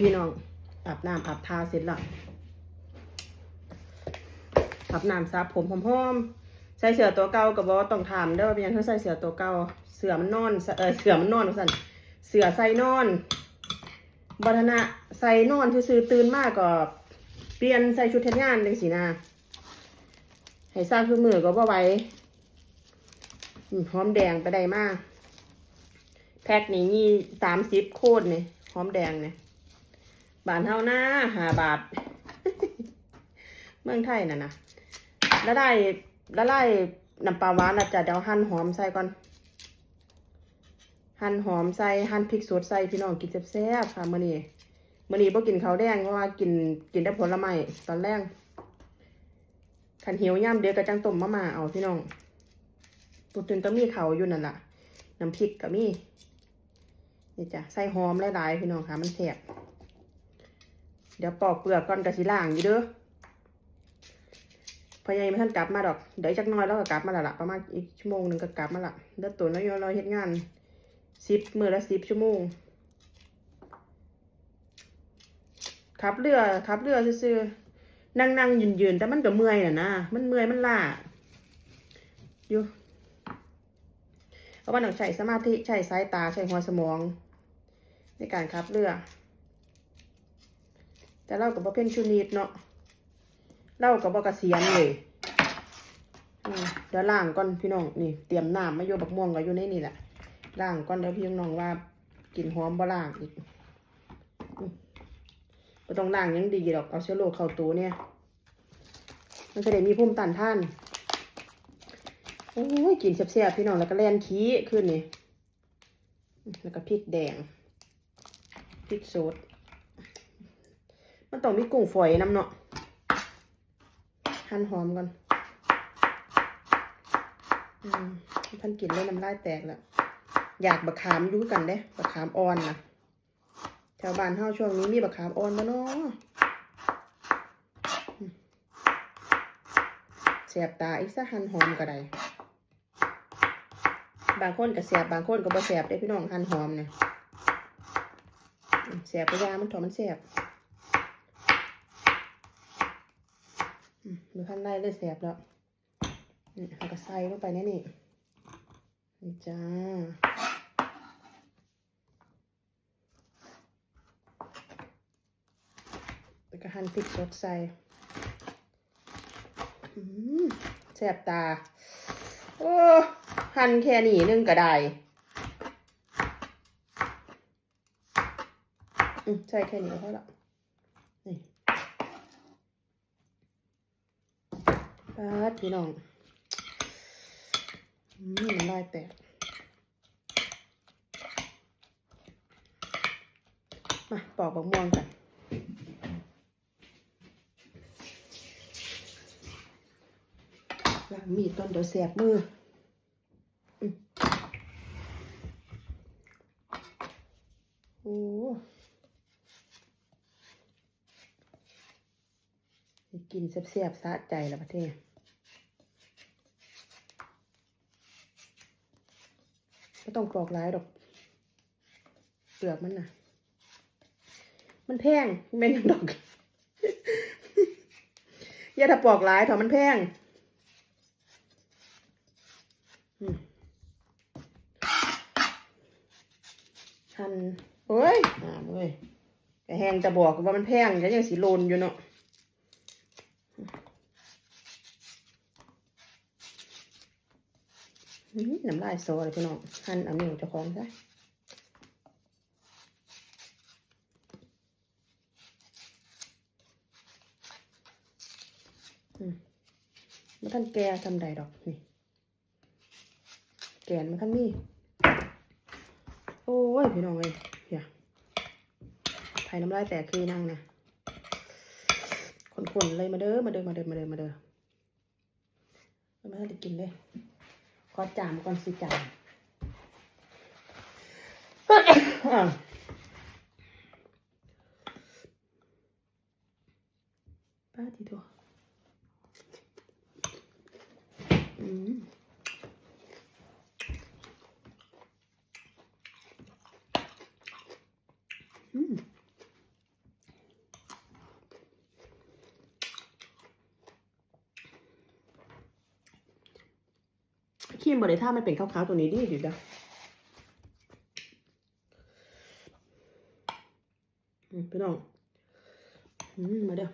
พี่น้องอาบน้ำอาบทาเสร็จแล้วอาบน้ำสระผมหอมใส่เสื้อตัวเก่ากับบอต้องถามเด้อเป็นหยังเธอใส่เสื้อตัวเก่าเสื้อมันนอนเออเสื้อมันนอนสั่นเสื้อใส่นอนบัฒนะใส่นอนซื่อตื่นมากก็เปลี่ยนใส่ชุดเทนงานจังสีนาให้สร้างคือมือก็บ่ไหว้หอมแดงไปได้มาก แพ็คนี้มีสามสิบโคตรเนี่ยหอมแดงเนี่ย บาทเท่าหน้าหาบาท เมืองไทยน่ะนะแล้วได้แล้วได้น้ำปลาหวานจะเดี๋ยวหั่นหอมใส่ก่อน หั่นหอมใส่หั่นพริกสดใส่พี่น้องกินแซ่บๆค่ะมื้อนี้มื้อนี้บ่กินข้าวแดงเพราะว่ากินกินแต่ผลไม้ตอนแรกคันหิวย่ำเดี๋ยวก็จังต้มมะม่าเอาพี่น้องตุนๆต้องมีเขาอยู่นั่นแหละน้ำพริกก็มีนี่จ้ะใส่หอมหลายๆพี่น้องค่ะ มันแสบ เดี๋ยวปอกเปลือกก่อนกะสิล่างอยู่เด้อพอยังไม่ทันกลับมาดอก เดี๋ยวอีกจักน้อยแล้วก็กลับมาละละประมาณอีกชั่วโมงหนึ่งก็กลับมาละเดี๋ยวตัวน้อยๆเราเฮ็ดงานสิบมือละสิบชั่วโมงขับเรือขับเรือซื่อนั่งนั่งยืนยืนแต่มันก็เมื่อยน่ะนะมันเมื่อยมันล้าอยู่เพราะว่าต้องใช้สมาธิใช้สายตาใช้หัวสมอง ในการขับเรือ แต่เรากับบ่เพ่นชูนิดเนาะเรากับบ่เกษียณเลยอืมเดี๋ยวล่างก่อนพี่น้องนี่เตรียมน้ำมาโยบักม่วงก็อยู่ในนี่แหละล่างก่อนเดี๋ยวพี่น้องว่ากินหอมบ่ล่างอีกบ่ต้องล่างยังดีดอกเอาเชื้อโรคเข้าตัวเนี่ย มันจะได้มีภูมิต้านทานโอ้ยกินแซ่บๆพี่น้องแล้วก็แล่นขี้ขึ้นนี่แล้วก็พริกแดงพริกสด มันต้องมีกุ้งฝอยน้ำเนาะหั่นหอมก่อนอืมท่านกินเลยน้ำลายแตกแล้ว อยากบะขามยุ่กันเด้บะขามอ่อนนะแถวบ้านเฮาช่วงนี้มีบะขามอ่อนมาเนาะอืมแสบตาอีกซะหั่นหอมก็ได้บางคนก็แสบบางคนก็บ่แสบได้พี่น้องหั่นหอมเนี่ยอืมแสบก็ยามันถอมันแสบ อืมดูท่านได้เลยแสบแล้วนี่เราก็ใส่ลงไปในนี่นี่จ้าแล้วก็หั่นพริกสดใส่แสบตา โอ้หั่นแค่นี้นึงก็ได้อืมใช่แค่นี้ก็พอละนี่ ปาดพี่น้องอืมน้ำลายแตก มาปอกบักม่วงกันล้างมีดก่อนเดี๋ยวแสบมือโอ้กินแซ่บๆสะใจแล้วประเทศไม่ ต้องปอกหลายดอกเปลือกมันน่ะมันแพงไม่นยังดอกอย่าถ้าปอกหลายเถอะมันแพงอืมหั่นเฮ้ยอ่าเว้ยแต่แหงจะบอกว่ามันแพงจะยังสีโลนอยู่เนาะอื้อ น้ำลายโซ่เลยพี่น้องหั่นเอานิ้วเจะคล้าของซะอืมมันท่านแกทำใดดอกนี่แกนมันท่านนี่โอ้ยพี่น้องเอ้ยอย่าไผ่น้ำลายแตกคือนั่งนะคนๆเลยมาเด้อมาเด้อมาเด้อมาเด้อมาเด้อไม่ได้กินเลย ก็จามก่อนสิจาม อะป้าทีตัวอืม อืม รีมบริท่ามันเป็นขาวๆตัวนี้ดิดีจ้ะอืมพี่น้องอืมมาเด้อ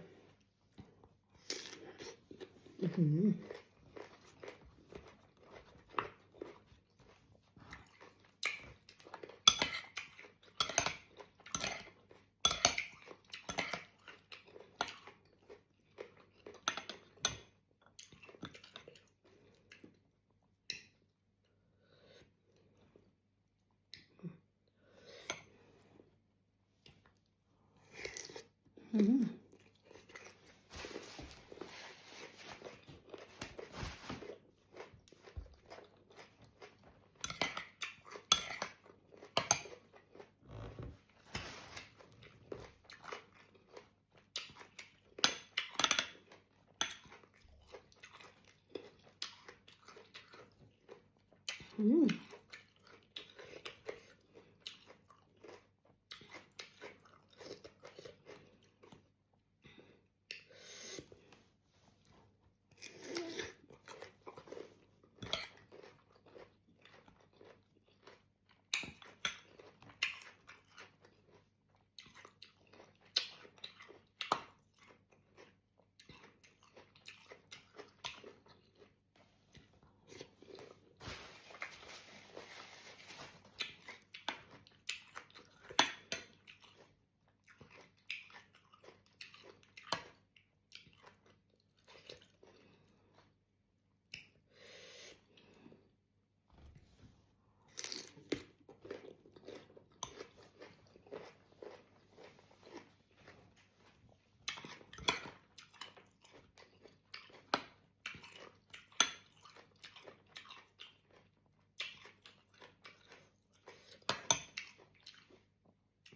ม อื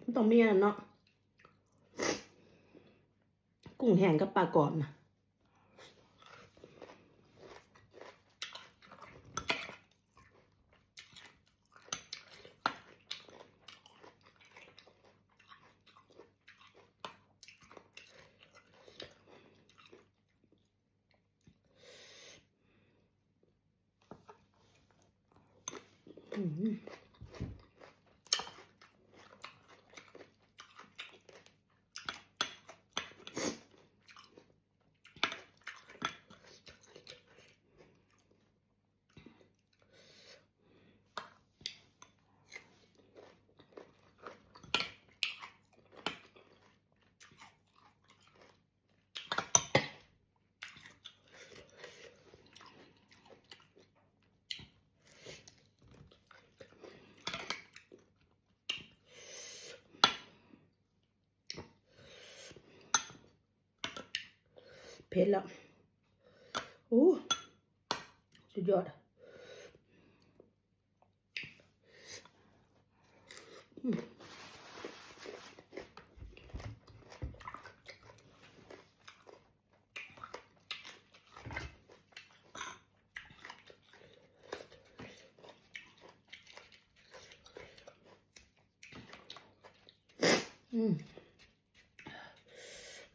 มันต้องมีอันเนาะกุ้งแห้งกับปลากรอบนะอืม เผ็ดแล้วโอ้สุดยอด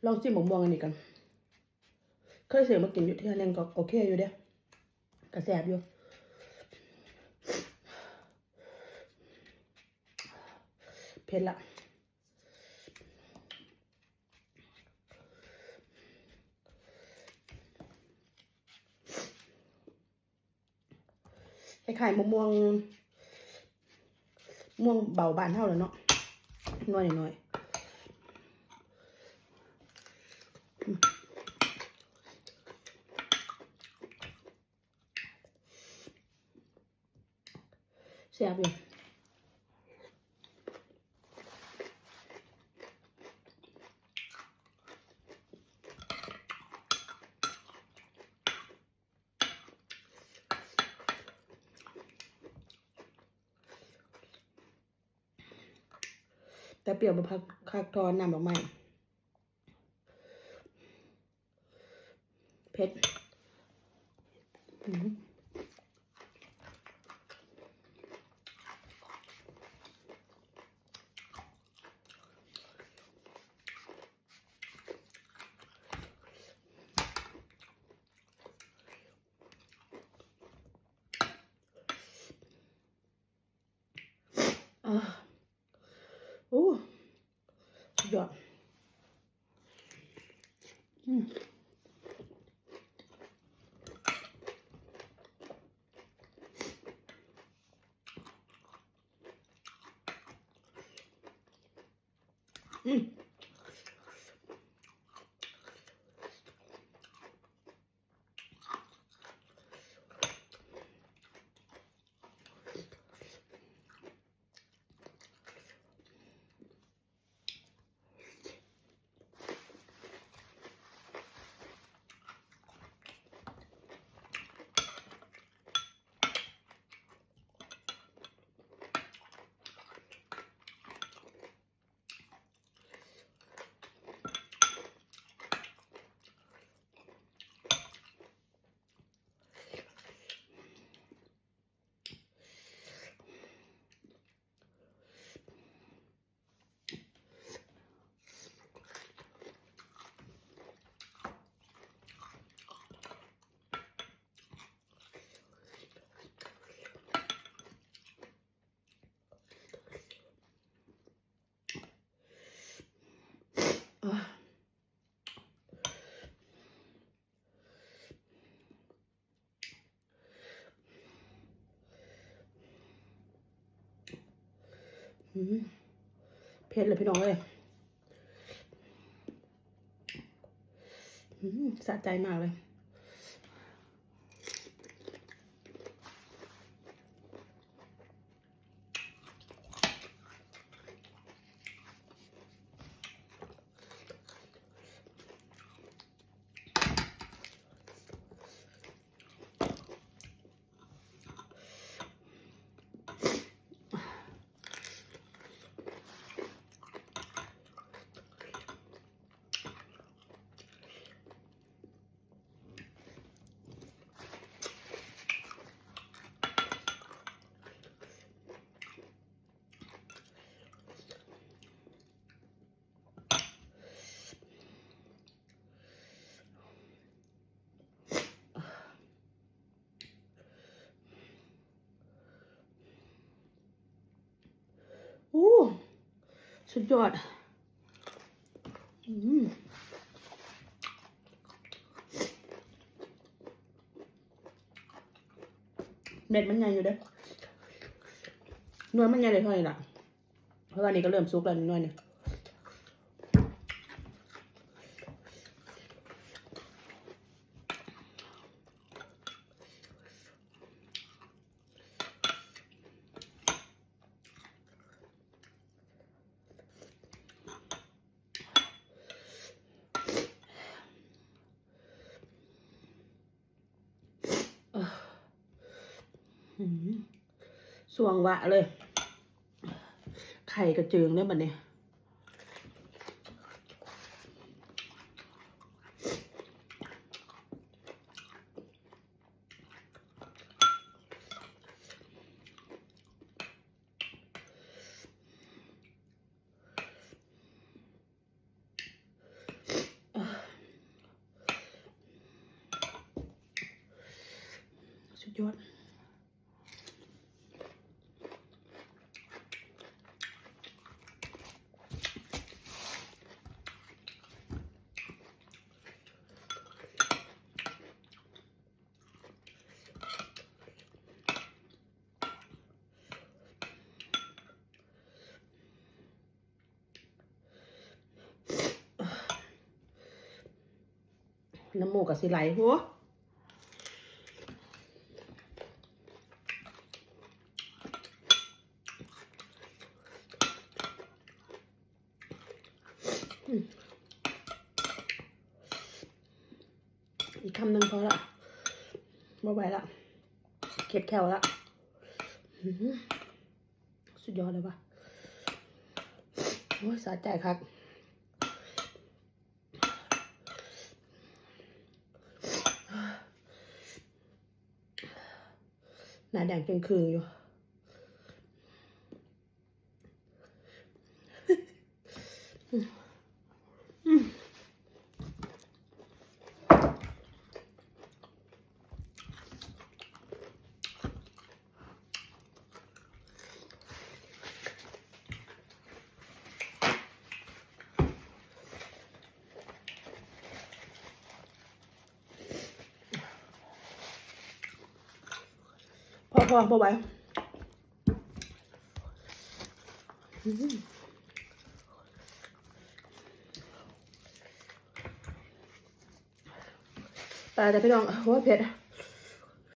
ลองจิ้มหมูมองอันนี้กัน เคยเสือมากินอยู่ที่อันนึงก็โอเคอยู่เด้กระแสบอยู่เผ็ดละคล้ายๆมะม่วงม่วงเบาบานเท่าแล้วเนาะน้อยหน่อย ซ่บอยู่แต่เปรี้ยวบะพักคักทอนน้ำดอกไม้เผ็ด อืม โอ้ สุ เผ็ดเลยพี่น้องเลยสะใจมากเลย อู้ สุดยอด อืมเม็ดมันใหญ่อยู่เด้อหนวลมันใหญ่เลยเท่าไหร่ล่ะ เพราะว่านี่ก็เริ่มซุกแล้วนิดหน่อยเนี่ย อืม สวงวะเลย ไข่กระเจิงเนี่ยบัดเนี่ยสุดยอด น้ำมูกกับสิไหลหัวอีกคำหนึ่งพอละไม่ไหวละเข็ดแควละสุดยอดเลยปะโอ้ยสะใจครับ หน้าแดงเกรียงคืนอยู่ อ พอพอไหวอืมตายแต่พี่น้องโอ้เผ็ด